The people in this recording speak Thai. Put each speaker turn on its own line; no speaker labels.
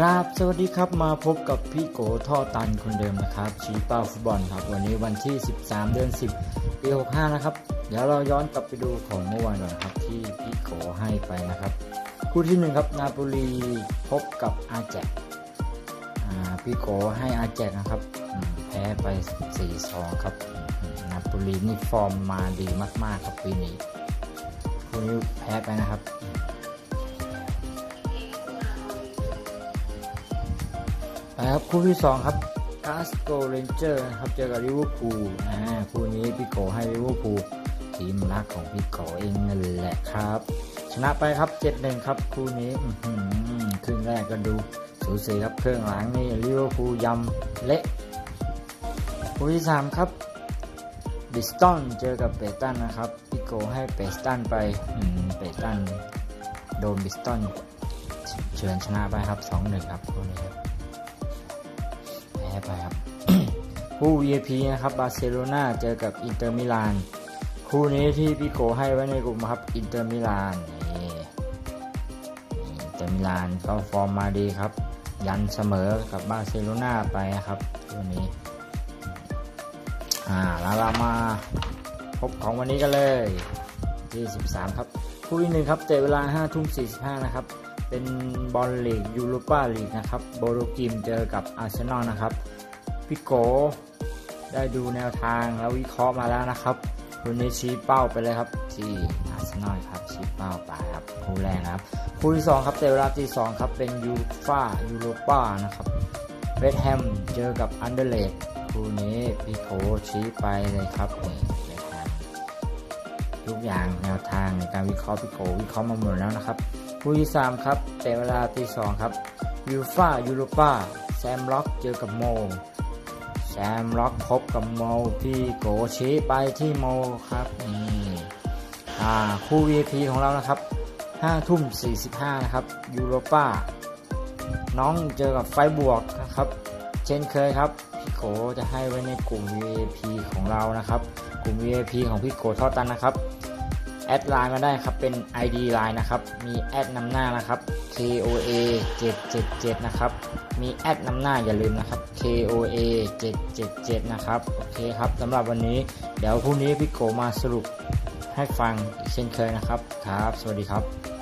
กราบสวัสดีครับมาพบกับพี่โกท่อตันคนเดิมนะครับชี้เป้าฟุตบอลครับ วันนี้วันที่ 13 เดือน 10 ปี65 นะครับ เดี๋ยวเราย้อนกลับไปดูของเมื่อวานก่อนครับที่พี่โกให้ไปนะครับ คู่ที่หนึ่งครับนาโปลีพบกับอาแจกพี่โกให้อาแจกนะครับ แพ้ไป 4-2 ครับนาโปลีนี่ฟอร์มมาดีมาก ๆ ครับปีนี้คู่นี้แพ้ไปนะครับ ครับคู่ที่ 2 ครับกาสโกเรนเจอร์นะครับเจอกับลิเวอร์พูลอ่าคู่นี้พี่โกให้ลิเวอร์พูลทีมรักของพี่โกเองนั่นแหละครับ ชนะไปครับ7-1ครับคู่นี้อื้อหือครึ่งแรกก็ดูสูสีครับเครื่องหลังนี่ลิเวอร์พูลยำเละคู่ที่ 3 ครับบิสตันเจอกับเปตันนะครับพี่โกให้เปตันไปอืมเปตันโดนบิสตันเฉือนชนะไปครับ2-1ครับคู่นี้ครับ แพ้ไปครับ คู่ VIP นะครับบาร์เซโลนาเจอกับอินเตอร์มิลานคู่นี้ที่พี่โกให้ไว้ในกลุ่มครับอินเตอร์มิลานนี่อินเตอร์มิลานก็ฟอร์มมาดีครับ ยันเสมอกับบาร์เซโลนาไปครับคู่นี้อ่าแล้วเรามาพบของวันนี้กันเลยที่13 ครับ คู่ที่หนึ่งครับเตะเวลา5ทุ่ม45นะครับ เป็นบอลลีกยูโรปาลีกนะครับ โบโรกิมเจอกับอาร์เซนอลนะครับ พี่โกได้ดูแนวทางแล้ววิเคราะห์มาแล้วนะครับคู่นี้ชี้เป้าไปเลยครับ ที่อาร์เซนอลครับชี้เป้าไปครับคู่แรกครับคู่ที่สองครับเตะเวลาที่สองครับเป็นยูฟ่ายูโรปานะครับเวสต์แฮมเจอกับอันเดอร์เลดคู่นี้พี่โกชี้ไปเลยครับนี่ทุกอย่างแนวทางในการวิเคราะห์พี่โกวิเคราะห์มาหมดแล้วนะครับ คู่ที่ 3 ครับแต่เวลาที่2ครับยูฟายูโรปาแซมล็อกเจอกับโม แซมล็อกพบกับโม พี่โกชี้ไปที่โมครับนี่อ่าคู่ VIP ของเรานะครับ5ทุ่ม 45 นะครับยูโรปาน้องเจอกับไฟบวกนะครับ เช่นเคยครับ พี่โกจะให้ไว้ในกลุ่ม VIP ของเรานะครับ กลุ่ม VIP ของพี่โกทอดตันนะครับ แอดไลน์มาได้ครับ เป็น ID ไลน์นะครับ มีแอดนำหน้านะครับ KOA 777นะครับ มีแอดนำหน้าอย่าลืมนะครับ KOA 777นะครับโอเคครับสำหรับวันนี้เดี๋ยวพรุ่งนี้พี่โกมาสรุปให้ฟังเช่นเคยนะครับครับ สวัสดีครับ